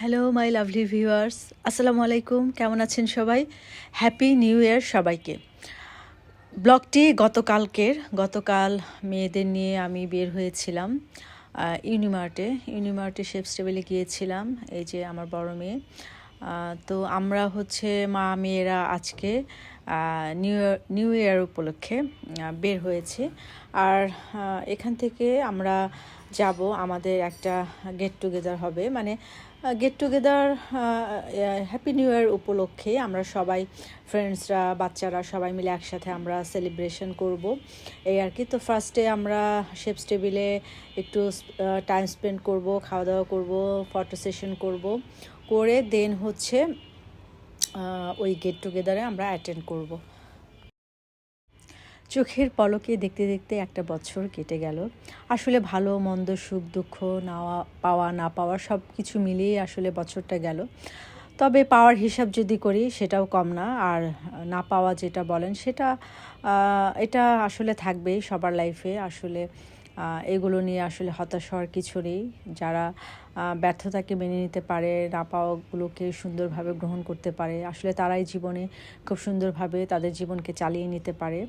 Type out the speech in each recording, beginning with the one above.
Hello my lovely viewers আসসালামু আলাইকুম কেমন আছেন সবাই? হ্যাপি নিউ ইয়ার সবাইকে। ব্লগটি গতকালকের, গতকাল মেয়েদের নিয়ে আমি বের হয়েছিলাম ইউনিমার্টে ইউনিমার্টে শেপস টেবিলে গিয়েছিলাম, এই যে আমার বড় মেয়ে। তো আমরা হচ্ছে মা মেয়েরা আজকে নিউ ইয়ার নিউ ইয়ার উপলক্ষে বের হয়েছি। আর এখান থেকে আমরা যাব, আমাদের একটা গেট টুগেদার হবে। মানে get together happy new year উপলক্ষে আমরা সবাই ফ্রেন্ডসরা বাচ্চারা সবাই মিলে একসাথে আমরা সেলিব্রেশন করব। এই আর কি। তো ফার্স্টে আমরা শেপস টেবিলে একটু টাইম স্পেন্ড করব, খাওয়া দাওয়া করব ফটো সেশন করব। করে দেন হচ্ছে ওই গেট টুগেদারে আমরা অ্যাটেন্ড করব। চোখের পলকে দেখতে দেখতে একটা বছর কেটে গেল। আসলে ভালো, মন্দ, সুখ, দুঃখ নেওয়া, পাওয়া, না পাওয়া সব কিছু মিলিয়ে আসলে বছরটা গেল। তবে পাওয়ার হিসাব যদি করি, সেটাও কম না। আর না পাওয়া যেটা বলেন, সেটা এটা আসলে থাকবেই সবার লাইফে আসলে এগুলো নিয়ে আসলে হতাশ হওয়ার কিছু নেই। যারা ব্যর্থতাকে মেনে নিতে পারে, না পাওয়াগুলোকে সুন্দরভাবে গ্রহণ করতে পারে, আসলে তারাই জীবনে খুব সুন্দরভাবে তাদের জীবনকে চালিয়ে নিতে পারে।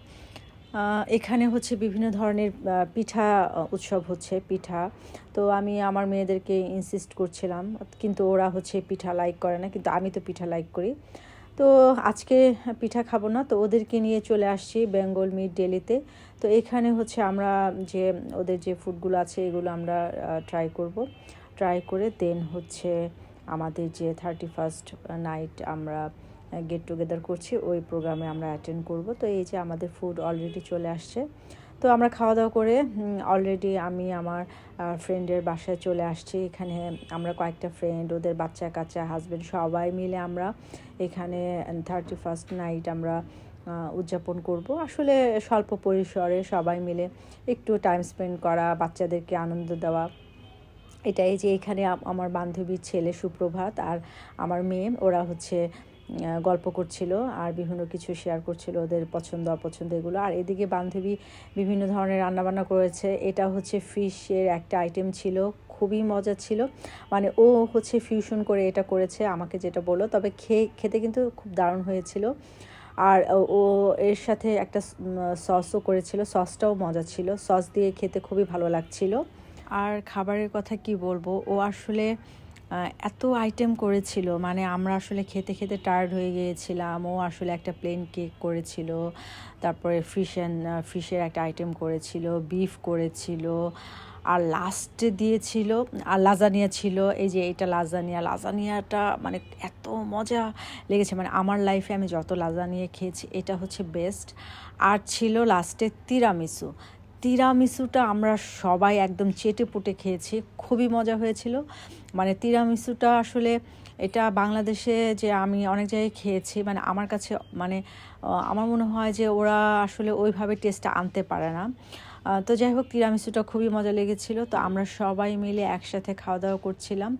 এখানে হচ্ছে বিভিন্ন ধরনের পিঠা উৎসব হচ্ছে, পিঠা। তো আমি আমার মেয়েদেরকে ইনসিস্ট করছিলাম, কিন্তু ওরা হচ্ছে পিঠা লাইক করে না, কিন্তু আমি তো পিঠা লাইক করি। তো আজকে পিঠা খাব না, তো ওদেরকে নিয়ে চলে আসছি বেঙ্গল মিট ডেলিতে। তো এখানে হচ্ছে আমরা যে, ওদের যে ফুডগুলো আছে এগুলো আমরা ট্রাই করব। ট্রাই করে দেন হচ্ছে আমাদের যে থার্টি ফার্স্ট নাইট আমরা গেট টুগেদার করছি, ওই প্রোগ্রামে আমরা অ্যাটেন্ড করব। তো এই যে আমাদের ফুড অলরেডি চলে আসছে। তো আমরা খাওয়া দাওয়া করে অলরেডি আমি আমার ফ্রেন্ডের বাসায় চলে আসছি। এখানে আমরা কয়েকটা ফ্রেন্ড ওদের বাচ্চা, কাচ্চা হাজব্যান্ড সবাই মিলে আমরা এখানে থার্টি ফার্স্ট নাইট আমরা উদযাপন করব। আসলে স্বল্প পরিসরে সবাই মিলে একটু টাইম স্পেন্ড করা, বাচ্চাদেরকে আনন্দ দেওয়া। এটাই যে এখানে আমার বান্ধবীর ছেলে সুপ্রভাত আর আমার মেয়ে, ওরা হচ্ছে গল্প করছিল আর বিভিন্ন কিছু শেয়ার করছিল ওদের পছন্দ, অপছন্দ এগুলো। আর এদিকে বান্ধবী বিভিন্ন ধরনের রান্নাবান্না করেছে। এটা হচ্ছে ফিশের একটা আইটেম ছিল। খুবই মজা ছিল। মানে ও হচ্ছে ফিউশন করে এটা করেছে, আমাকে যেটা বলল। তবে খেয়ে, খেতে কিন্তু খুব দারুণ হয়েছিল। আর ও- এর সাথে একটা সসও করেছিল। সসটাও মজা ছিল। সস দিয়ে খেতে খুবই ভালো লাগছিল। আর খাবারের কথা কি বলব? ও আসলে এত আইটেম করেছিল। মানে আমরা আসলে খেতে খেতে টায়ার্ড হয়ে গিয়েছিলাম। ও আসলে একটা প্লেন কেক করেছিল। তারপরে ফিশ অ্যান্ড ফিশের একটা আইটেম করেছিল বিফ করেছিল, আর লাস্টে দিয়েছিল, আর লাজানিয়া ছিল। এই যে এটা লাজানিয়া লাজানিয়াটা মানে এত মজা লেগেছে। মানে আমার লাইফে আমি যত লাজানিয়া খেয়েছি, এটা হচ্ছে বেস্ট আর ছিল লাস্টে তিরামিসু তিরামিসুটা আমরা সবাই একদম চেটে পুটে খেয়েছি। খুবই মজা হয়েছিল। মানে তিরামিসুটা আসলে এটা বাংলাদেশে যে আমি অনেক জায়গায় খেয়েছি মানে আমার কাছে মানে আমার মনে হয় যে ওরা আসলে ওইভাবে টেস্টটা আনতে পারে না। তো যাই হোক, তিরামিসুটা খুবই মজা লেগেছিল। তো আমরা সবাই মিলে একসাথে খাওয়া দাওয়া করছিলাম।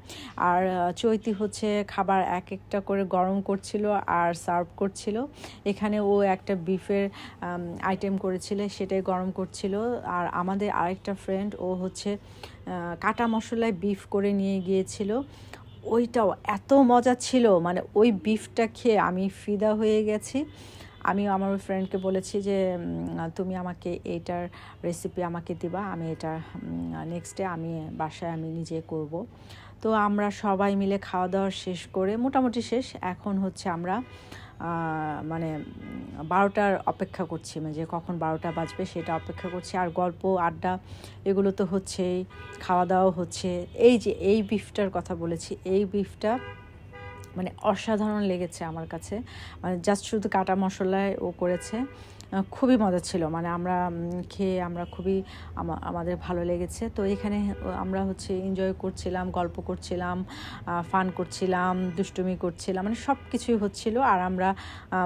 আর চৈতি হচ্ছে খাবার এক একটা করে গরম করছিল আর সার্ভ করছিল। এখানে ও একটা বিফের আইটেম করেছিল, সেটাই গরম করছিল। আর আমাদের আরেকটা ফ্রেন্ড ও হচ্ছে কাটা মশলায় বিফ করে নিয়ে গিয়েছিল। ওইটাও এত মজা ছিল মানে ওই বিফটা খেয়ে আমি ফিদা হয়ে গেছি। আমি আমার ফ্রেন্ডকে বলেছি যে তুমি আমাকে এইটার রেসিপি আমাকে দিবা, আমি এটা নেক্সট ডে আমি বাসায় আমি নিজে করব। তো আমরা সবাই মিলে খাওয়া দাওয়া শেষ করে মোটামুটি শেষ। এখন হচ্ছে আমরা মানে বারোটার অপেক্ষা করছি মানে যে কখন বারোটা বাজবে সেটা অপেক্ষা করছি। আর গল্প, আড্ডা এগুলো তো হচ্ছেই খাওয়া দাওয়া হচ্ছে। এই যে, এই বিফটার কথা বলেছি, এই বিফটা মানে অসাধারণ লেগেছে আমার কাছে। মানে জাস্ট শুধু কাটা মশলায় ও করেছে। খুবই মজা ছিল। মানে আমরা খেয়ে আমরা খুবই আমাদের ভালো লেগেছে। তো এখানে আমরা হচ্ছে এনজয় করছিলাম, গল্প করছিলাম ফান করছিলাম, দুষ্টুমি করছিলাম মানে সব কিছুই হচ্ছিল। আর আমরা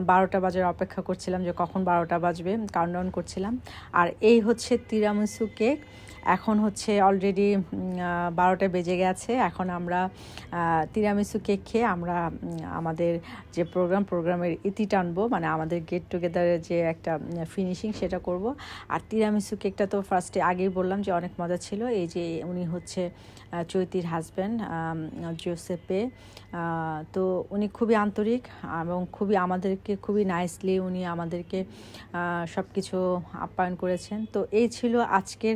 বারোটা বাজার অপেক্ষা করছিলাম যে কখন বারোটা বাজবে কাউন্টডাউন করছিলাম। আর এই হচ্ছে তিরামিসু কেক এখন হচ্ছে অলরেডি বারোটা বেজে গেছে। এখন আমরা তিরামিসু কেক খেয়ে আমরা আমাদের যে প্রোগ্রাম প্রোগ্রামের ইতি টানবো। মানে আমাদের গেট টুগেদারের যে একটা ফিনিশিং সেটা করব। আর তিরামিসু কেকটা তো ফার্স্টে আগেই বললাম যে অনেক মজা ছিল। এই যে উনি হচ্ছে চৈতির হাজব্যান্ড জোসেপে তো উনি খুবই আন্তরিক এবং খুবই আমাদেরকে খুবই নাইসলি উনি আমাদেরকে সব কিছু আপ্যায়ন করেছেন। তো এই ছিল আজকের